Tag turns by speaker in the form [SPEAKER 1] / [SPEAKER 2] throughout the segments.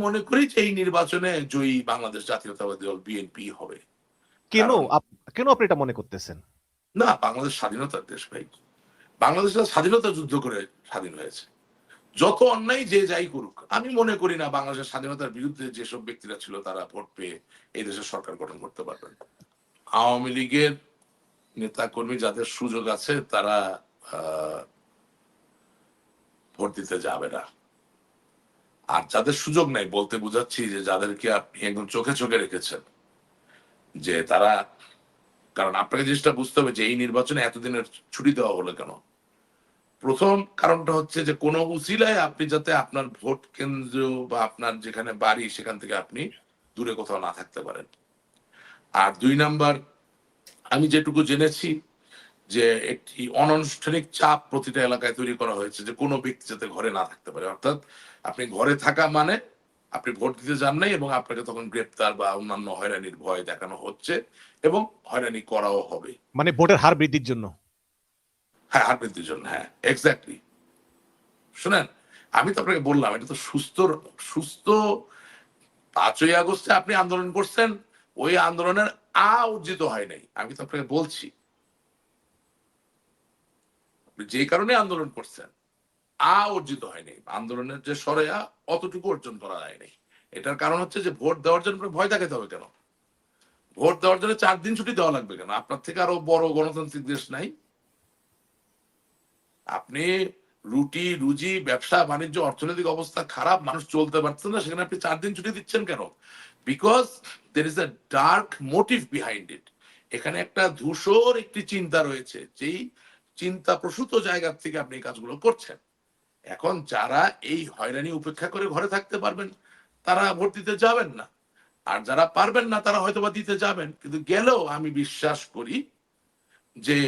[SPEAKER 1] মনে করি যে এই নির্বাচনে জয়ী বাংলাদেশ জাতীয়তাবাদী দল বিএনপি হবে।
[SPEAKER 2] কেন কেন আপনি এটা মনে করতেছেন?
[SPEAKER 1] না বাংলাদেশ স্বাধীনতার দেশ ভাই। বাংলাদেশের স্বাধীনতা যুদ্ধ করে স্বাধীন হয়েছে। যত অন্যায় যে যাই করুক আমি মনে করি না বাংলাদেশের স্বাধীনতার বিরুদ্ধে যেসব ব্যক্তিরা ছিল তারা ভোট পেয়ে এই দেশের সরকার গঠন করতে পারবেন। আওয়ামী লীগের নেতা কর্মী যাদের সুযোগ আছে তারা আহ, ভোট দিতে যাবে না। আর যাদের সুযোগ নাই, বলতে বুঝাচ্ছি যে যাদেরকে আপনি একদম চোখে চোখে রেখেছেন, যে তারা, কারণ আপনাকে জিনিসটা বুঝতে হবে যে এই নির্বাচনে এতদিনের ছুটি দেওয়া হলো কেন? প্রথম কারণটা হচ্ছে যে কোনো উসিলায় আপনি যাতে আপনার ভোট কেন্দ্র বা আপনার যেখানে বাড়ি সেখান থেকে আপনি দূরে কোথাও না থাকতে পারেন। আর দুই নাম্বার, আমি যেটুকু জেনেছি যে একটি অনানুষ্ঠানিক চাপ প্রতিটা এলাকায় তৈরি করা হয়েছে যে কোনো ব্যক্তি যাতে ঘরে না থাকতে পারে। অর্থাৎ আপনি ঘরে থাকা মানে আপনি ভোট দিতে যান নাই এবং আপনাকে তখন গ্রেপ্তার বা অন্যান্য হয়রানির ভয় দেখানো হচ্ছে এবং হয়রানি করাও হবে।
[SPEAKER 2] মানে ভোটের হার বৃদ্ধির জন্য?
[SPEAKER 1] হ্যাঁ হার বৃদ্ধির জন্য হ্যাঁ এক্স্যাক্টলি শুনেন আমি তো আপনাকে বললাম এটা তো সুস্থ সুস্থ পাঁচই আগস্টে আপনি আন্দোলন করছেন ওই আন্দোলনের আ অর্জিত হয় নাই। আমি তো আপনাকে বলছি যে কারণে আন্দোলন করছেন। আ অর্জিত হয়নি। আন্দোলনের যে সরেয়া অতটুকু অর্জন করা যায়নি। এটার কারণ হচ্ছে যে ভোট দেওয়ার জন্য ভয় দেখাতে হবে কেন? ভোট দেওয়ার জন্য চার দিন ছুটি দেওয়া লাগবে কেন? আপনার থেকে আরও বড় গণতান্ত্রিক দেশ নাই? আপনি রুটি, রুজি, ব্যবসা, বাণিজ্য, অর্থনৈতিক অবস্থা খারাপ, মানুষ চলতে পারছে না, সেখানে আপনি চার দিন ছুটি দিচ্ছেন কেন? Because there is a dark motive behind it এখানে একটা ধূসর একটি চিন্তা রয়েছে, যেই চিন্তা প্রসূত জায়গা থেকে আপনি এই কাজগুলো করছেন। এখন যারা এই হয়রানি উপেক্ষা করে ঘরে থাকতে পারবেন তারা ভোট দিতে যাবেন না। আর যারা পারবেন না তারা হয়তো বা দিতে যাবেন। কিন্তু গেলেও আমি বিশ্বাস করি যে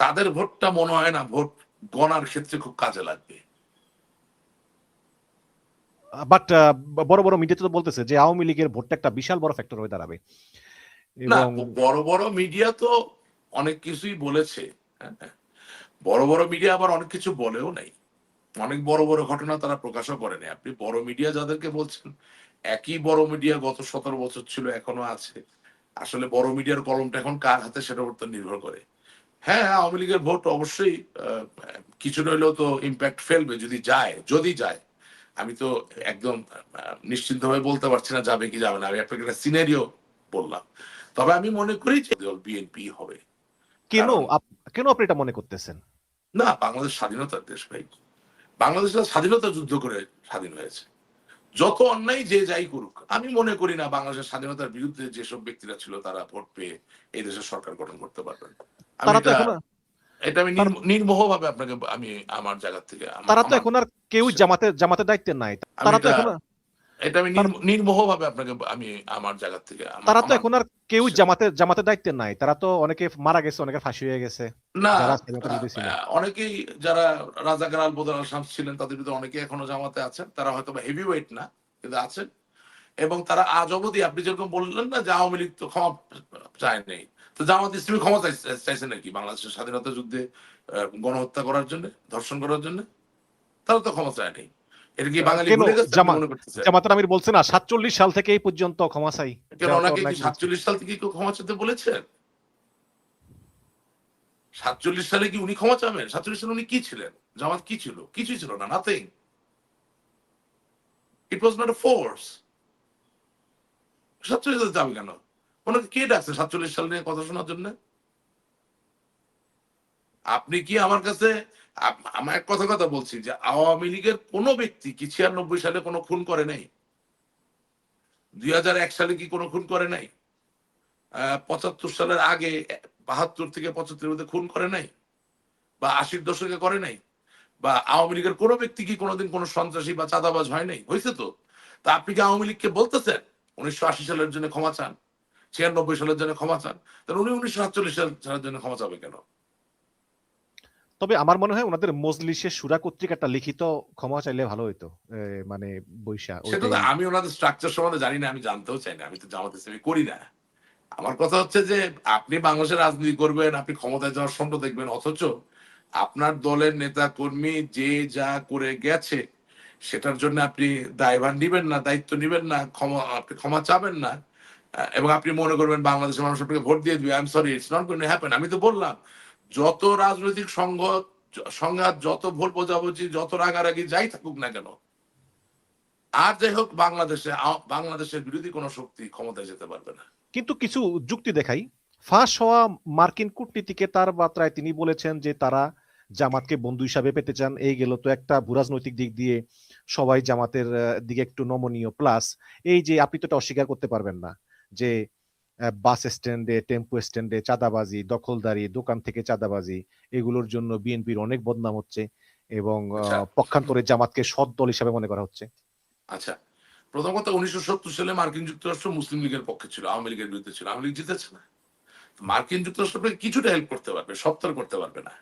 [SPEAKER 1] তাদের ভোটটা মনে হয় না ভোট গণার ক্ষেত্রে খুব কাজে লাগবে।
[SPEAKER 2] বাট বড় বড় মিডিয়াতে তো বলতেছে যে আওয়ামী লীগের ভোটটা একটা বিশাল বড় ফ্যাক্টর হয়ে দাঁড়াবে।
[SPEAKER 1] না বড় বড় মিডিয়া তো অনেক কিছুই বলেছে হ্যাঁ, হ্যাঁ। বড় বড় মিডিয়া আবার অনেক কিছু বলেও নাই। অনেক বড় বড় ঘটনা তারা প্রকাশও করেনি। আপনি বড় মিডিয়া যাদেরকে বলছেন একই বড় মিডিয়া গত সতেরো বছর ছিল এখনও আছে। আসলে বড় মিডিয়ার কলমটা এখন কার হাতে সেটার উপর নির্ভর করে। হ্যাঁ আওয়ামী লীগের ভোট অবশ্যই কিছু নইলেও তো ইম্প্যাক্ট ফেলবে যদি যায় যদি যায়। আমি তো একদম নিশ্চিন্ত ভাবে বলতে পারছি না যাবে কি যাবে না। আমি আপনাকে একটা সিনারিও বললাম। তবে আমি মনে করি যে বিএনপি হবে।
[SPEAKER 2] কেন কেন আপনি এটা মনে করতেছেন?
[SPEAKER 1] না বাংলাদেশ স্বাধীনতার দেশ ভাই। বাংলাদেশের স্বাধীনতা যুদ্ধ করে স্বাধীন হয়েছে। যত অন্যায় যে যাই করুক আমি মনে করি না বাংলাদেশের স্বাধীনতার বিরুদ্ধে যেসব ব্যক্তিরা ছিল তারা ভোট পেয়ে এই দেশের সরকার গঠন করতে পারবেন এটা আমি নির্মোহ ভাবে আপনাকে আমি আমার জায়গা থেকে
[SPEAKER 2] তারা তো এখন আর কেউ জামাতে জামাতে দায়িত্বে নাই। তারা তো এখন
[SPEAKER 1] এটা আমি নির্মোহ ভাবে আপনাকে আমি আমার জায়গা থেকে
[SPEAKER 2] তারা তো এখন আর কেউ জামাতে জামাতে দায়িত্বে নাই। তারা তো অনেকে মারা গেছে অনেকে ফাঁসি হয়ে গেছে।
[SPEAKER 1] না অনেকেই যারা রাজাকার আল বদর আল শামস ছিলেন তাদের ভিতরে অনেকে এখনও জামাতে আছেন। তারা হয়তো হেভি ওয়েট না কিন্তু আছেন। এবং তারা আজ অবধি আপনি যেরকম বললেন না যে আওয়ামী লীগ তো ক্ষমা চায় নেই। তো জামাত ইসলামী ক্ষমা চাইছে- নাকি বাংলাদেশের স্বাধীনতা যুদ্ধে গণহত্যা করার জন্য ধর্ষণ করার জন্য? তারা তো ক্ষমা চায় নেই।
[SPEAKER 2] জামাতের আমির বলছে না সাতচল্লিশ সাল থেকে এই পর্যন্ত ক্ষমা চাই।
[SPEAKER 1] সাতচল্লিশ সাল থেকে কেউ ক্ষমা চাইতে বলেছেন সাতচল্লিশ সালে কি উনি ক্ষমা চাবেন? সাতচল্লিশ সালে উনি কি ছিলেন? জামাত কি ছিল? কিছুই ছিল না nothing it was not a force সাতচল্লিশ সালে যাবে কেন? ওনাকে কে ডাকছে সাতচল্লিশ সাল নিয়ে কথা শোনার জন্য? আপনি কি আমার কাছে আমার এক কথা কথা বলছি যে আওয়ামী লীগের কোন ব্যক্তি কি ছিয়ানব্বই সালে কোনো খুন করে নাই? দুই হাজার এক সালে কি কোনো খুন করে নাই? পঁচাত্তর সালের আগে বাহাত্তর থেকে পঁচাত্তর মধ্যে খুন করে নাই? বা আশির দশকে করে নাই? বা আওয়ামী লীগের কোনো ব্যক্তি কি কোনোদিন কোনো সন্ত্রাসী বা চাঁদাবাজ হয় নাই? হয়েছে তো? তা আপনি কি আওয়ামী লীগকে বলতেছেন? উনিশশো আশি সালের জন্য ক্ষমা চান, ছিয়ানব্বই সালের জন্য ক্ষমা চান, তাহলে উনি উনিশশো সাতচল্লিশ সালের জন্য ক্ষমা চাবে কেন?
[SPEAKER 2] তবে আমার মনে হয় ওনাদের মজলিসের সুরা কর্তৃক একটা লিখিত ক্ষমা চাইলে ভালো হইতো মানে বৈশা
[SPEAKER 1] আমি ওনাদের স্ট্রাকচার সম্বন্ধে জানি না, আমি জানতেও চাই না, আমি তো জামাত ইসলামী করি না। আমার কথা হচ্ছে যে, আপনি বাংলাদেশের রাজনীতি করবেন, আপনি ক্ষমতায় যাওয়ার স্বপ্ন দেখবেন, অথচ আপনার দলের নেতা, কর্মী যে যা করে গেছে, সেটার জন্য আপনি দায়ভার নিবেন না, দায়িত্ব নিবেন না, ক্ষমা, আপনি ক্ষমা চাবেন না, এবং আপনি মনে করবেন বাংলাদেশের মানুষ আপনাকে ভোট দিয়ে দিবে I am sorry it's not going happen আমি তো বললাম যত রাজনৈতিক সংঘ, সংঘাত, যত ভোট বোঝাবুঝি, যত রাগারাগি যাই থাকুক না কেন, আর যাই হোক, বাংলাদেশে বাংলাদেশের বিরোধী কোনো শক্তি ক্ষমতায় যেতে পারবে না।
[SPEAKER 2] কিন্তু কিছু যুক্তি দেখাই। ফাঁস হওয়া মার্কিন কূটনীতিকে তার বার্তায় তিনি বলেছেন যে তারা জামাতকে বন্ধু হিসাবে পেতে চান। এই গেল তো একটা ভূরাজনৈতিক দিক দিয়ে সবাই জামাতের দিকে একটু নমনীয়। প্লাস এই যে আপনি তো অস্বীকার করতে পারবেন না যে বাস স্ট্যান্ডে টেম্পো স্ট্যান্ডে চাঁদাবাজি দখলদারি দোকান থেকে চাঁদাবাজি এগুলোর জন্য বিএনপির অনেক বদনাম হচ্ছে এবং
[SPEAKER 1] আচ্ছা।
[SPEAKER 2] পক্ষান্তরে জামাতকে সৎ দল হিসাবে মনে করা হচ্ছে।
[SPEAKER 1] আচ্ছা। প্রথম কথা উনিশশো সত্তর সালে মার্কিন যুক্তরাষ্ট্র মুসলিম লীগের পক্ষে ছিল আওয়ামী লীগের বিরুদ্ধে ছিল। আওয়ামী লীগ জিতেছে না। মার্কিন যুক্তরাষ্ট্র আপনাকে কিছুটা হেল্প করতে পারবে সপ্তাহ করতে পারবে না।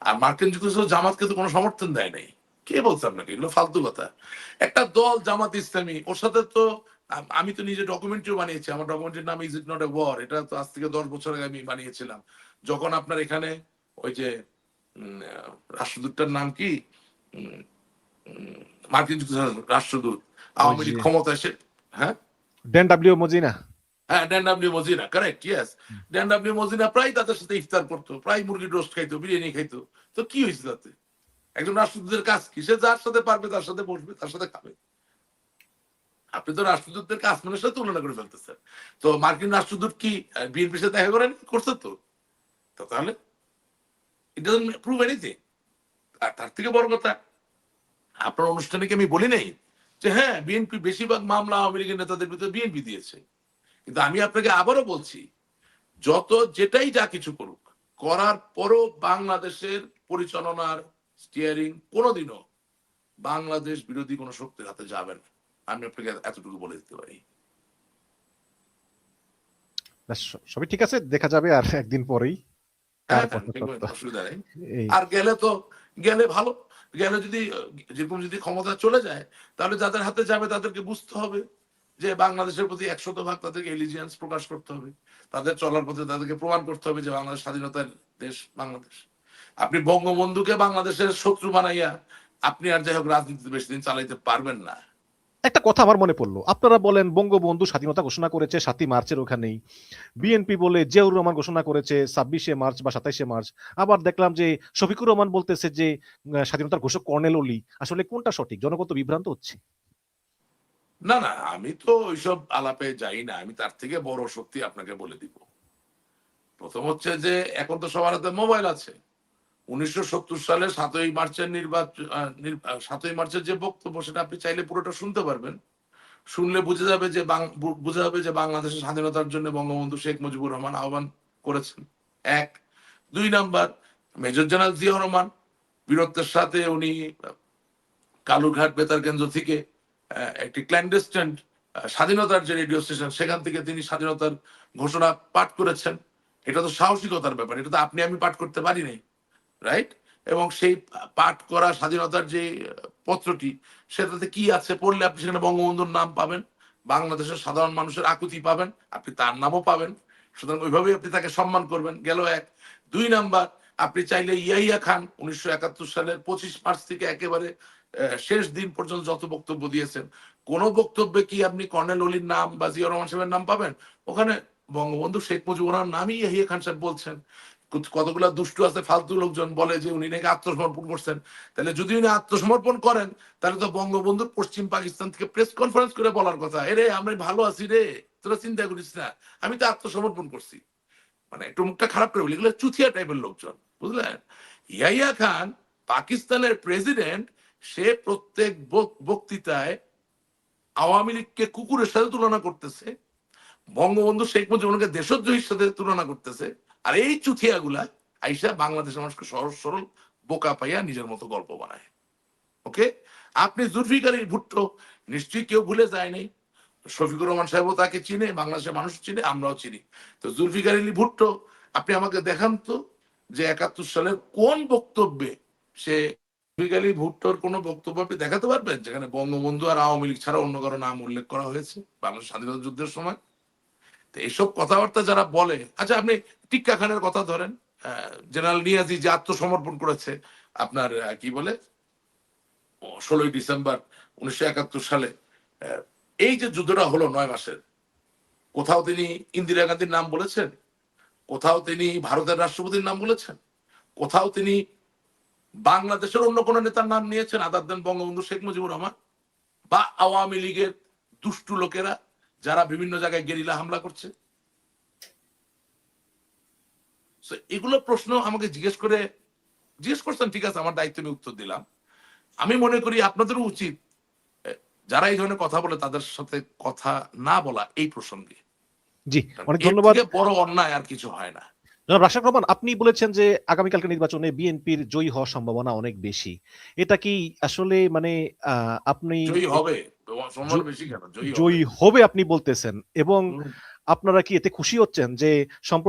[SPEAKER 1] আর মার্কিন যুক্তরাষ্ট্র জামাতকে তো কোনো সমর্থন দেয় নাই। কে বলছে আপনাকে? এগুলো ফালতু কথা। একটা দল জামাত ইসলামী ওর সাথে তো আম- তো নিজে ডকুমেন্টারিও বানিয়েছি। আমার ডকুমেন্টারির নাম is it not a war এটা তো আজ থেকে দশ বছর আগে আমি বানিয়েছিলাম। যখন আপনার এখানে ওই যে রাষ্ট্রদূতটার নাম কি? মার্কিন রাষ্ট্রদূত। আওয়ামী লীগ ক্ষমতা এসে হ্যাঁ?
[SPEAKER 2] Dan W Mozena.
[SPEAKER 1] হ্যাঁ Dan W Mozena correct yes Dan W Mozena প্রায় তাদের সাথে ইফতার করতো প্রায় মুরগির রোস্ট খাইতো বিরিয়ানি খাইতো। তো কি হয়েছে তাতে? একজন রাষ্ট্রদূতের কাজ কি? সে যার সাথে পারবে তার সাথে বসবে তার সাথে খাবে। আপনি তো রাষ্ট্রদূতের কাজ মানের সাথে তুলনা করে ফেলতেছেন। তো মার্কিন রাষ্ট্রদূত কি বিএনপির সাথে দেখা করেন? করছে তো। তাহলে প্রুভ এনিথিং আর তার থেকে বড় কথা, আপনার অনুষ্ঠানে কি আমি বলি নাই যে হ্যাঁ বিএনপি বেশিরভাগ মামলা আওয়ামী লীগের নেতাদের বিরুদ্ধে বিএনপি দিয়েছে। কিন্তু আমি আপনাকে আবারও বলছি, যত যেটাই যা কিছু করুক, করার পরও বাংলাদেশের পরিচালনার স্টিয়ারিং কোনোদিনও বাংলাদেশ বিরোধী কোনো শক্তির হাতে যাবে না। আমি আপনাকে এতটুকু বলে দিতে পারি।
[SPEAKER 2] সবই ঠিক আছে দেখা যাবে আর একদিন পরেই।
[SPEAKER 1] হ্যাঁ, হ্যাঁ, আর গেলে তো গেলে ভালো গেলে যদি যেরকম যদি ক্ষমতা চলে যায় তাহলে যাদের হাতে যাবে তাদেরকে বুঝতে হবে যে বাংলাদেশের প্রতি একশত ভাগ তাদেরকে এলিজিয়েন্স প্রকাশ করতে হবে। তাদের চলার পথে তাদেরকে প্রমাণ করতে হবে যে বাংলাদেশ স্বাধীনতার দেশ বাংলাদেশ। আপনি বঙ্গবন্ধুকে বাংলাদেশের শত্রু বানাইয়া আপনি আর যাই হোক রাজনীতিতে বেশি দিন চালাইতে পারবেন না।
[SPEAKER 2] একটা কথা আমার মনে পড়ল। আপনারা বলেন, বঙ্গবন্ধু স্বাধীনতা ঘোষণা করেছে, সাতই মার্চের ওখানেই। বিএনপি বলে জিয়াউর রহমান ঘোষণা করেছে, ছাব্বিশে মার্চ বা সাতাইশে মার্চ। আবার দেখলাম যে শফিকুর রহমান বলতেছে যে স্বাধীনতার ঘোষক কর্নেল অলি। আসলে কোনটা সঠিক? জনগণ তো বিভ্রান্ত হচ্ছে।
[SPEAKER 1] না না, আমি তো ওইসব আলাপে যাই না। আমি তার থেকে বড় শক্তি আপনাকে বলে দিব। প্রথম হচ্ছে যে, এখন তো সবার হাতে মোবাইল আছে। উনিশশো সত্তর সালে সাতই মার্চের নির্বাচন সাতই মার্চের যে বক্তব্য, সেটা আপনি চাইলে পুরোটা শুনতে পারবেন। শুনলে বুঝে যাবে যে বুঝে যাবে যে বাংলাদেশের স্বাধীনতার জন্য বঙ্গবন্ধু শেখ মুজিবুর রহমান আহ্বান করেছেন। এক। দুই number, major general Zia Rahman বীরত্বের সাথে উনি কালুরঘাট বেতার কেন্দ্র থেকে একটি ক্ল্যান্ডেস্টেন্ট স্বাধীনতার যে রেডিও স্টেশন সেখান থেকে তিনি স্বাধীনতার ঘোষণা পাঠ করেছেন। এটা তো সাহসিকতার ব্যাপার, এটা তো আপনি আমি পাঠ করতে পারি নাই। রাইট এবং সেই পাঠ করা স্বাধীনতার যে পত্রটি, সেটাতে কি আছে পড়লে আপনি সেখানে বঙ্গবন্ধুর নাম পাবেন, বাংলাদেশের সাধারণ মানুষের আকুতি পাবেন, আপনি তার নামও পাবেন। সুতরাং ওইভাবেই আপনি তাকে সম্মান করবেন। গেল এক। দুই নাম্বার, আপনি চাইলে ইয়াইয়া খান উনিশশো একাত্তর সালের পঁচিশ মার্চ থেকে একেবারে শেষ দিন পর্যন্ত যত বক্তব্য দিয়েছেন, কোন বক্তব্যে কি আপনি কর্নেল অলির নাম বা জিয়া রহমান সাহেবের নাম পাবেন? ওখানে বঙ্গবন্ধু শেখ মুজিবুর রহমান নামই ইয়াহিয়া খান সাহেব বলছেন। কতগুলা দুষ্টু আছে, ফালতু লোকজন বলে যে উনি নাকি আত্মসমর্পণ করছেন। তাহলে যদি উনি আত্মসমর্পণ করেন, তাহলে তো বঙ্গবন্ধুর পশ্চিম পাকিস্তান থেকে প্রেস কনফারেন্স করে বলার কথা। এরে, আমরা ভালো আছি রে, তোরা চিন্তা করিস না, আমি তো আত্মসমর্পণ করছি। মানে একটু মুখটা খারাপ করে বলি, এগুলো চুথিয়া টাইপের লোকজন, বুঝলেন? ইয়াইয়া খান, পাকিস্তানের প্রেসিডেন্ট সে প্রত্যেক বক্তৃতায় আওয়ামী লীগকে কুকুরের সাথে তুলনা করতেছে, বঙ্গবন্ধু শেখ মুজিবুরকে দেশদ্রোহীর সাথে তুলনা করতেছে আর এই চুথিয়াগুলা আইসা বাংলাদেশের মানুষকে সহজ সরল বোকা পাইয়া নিজের মতো গল্প বানায়। ওকে? আপনি জুলফিকার ভুট্টো নিশ্চয়ই কেউ ভুলে যায় নাই। শফিকুর রহমান সাহেবও তাকে চিনে, বাংলাদেশের মানুষ চিনে, আমরাও চিনি। তো জুলফিকার আলী ভুট্টো, আপনি আমাকে দেখান তো যে একাত্তর সালের কোন বক্তব্যে সে আলী ভুট্টোর কোন বক্তব্য আপনি দেখাতে পারবেন? যেখানে বঙ্গবন্ধু আর আওয়ামী লীগ ছাড়া অন্য কারও নাম উল্লেখ করা হয়েছে বাংলাদেশ স্বাধীনতা যুদ্ধের সময়। তো এইসব কথাবার্তা যারা বলে আচ্ছা আপনি টিক্কা খানের কথা ধরেন জেনারেল নিয়াজি যে আত্মসমর্পণ করেছে আপনার কি বলে? ষোলোই ডিসেম্বর উনিশশো একাত্তর সালে এই যে যুদ্ধটা হলো নয় মাসের, কোথাও তিনি ইন্দিরা গান্ধীর নাম বলেছেন? কোথাও তিনি ভারতের রাষ্ট্রপতির নাম বলেছেন? কোথাও তিনি বাংলাদেশের অন্য কোন নেতার নাম নিয়েছেন আদার দেন বঙ্গবন্ধু শেখ মুজিবুর রহমান? বা আওয়ামী লীগের দুষ্টু লোকেরা যারা বিভিন্ন জায়গায় গেরিলা হামলা করছে। এগুলো প্রশ্ন আমাকে জিজ্ঞেস করে জিজ্ঞেস করছেন ঠিক আছে আমার দায়িত্ব নিয়ে উত্তর দিলাম। আমি মনে করি আপনাদেরও উচিত যারা এই ধরনের কথা বলে তাদের সাথে কথা না বলা এই প্রসঙ্গে।
[SPEAKER 2] জি অনেক ধন্যবাদ।
[SPEAKER 1] বড় অন্যায় আর কিছু হয় না।
[SPEAKER 2] জনাব রাশাদ রহমান আপনি বলেছেন যে আগামীকালকে নির্বাচনে বিএনপির জয়ী হওয়ার সম্ভাবনা অনেক বেশি। এটা কি আসলে মানে আহ, আপনি
[SPEAKER 1] জয়ী হবে। জয়ী হবে।
[SPEAKER 2] আপনি বলতেছেন এবং আপনারা কি এতে খুশি হচ্ছেন যে সম্প্রতি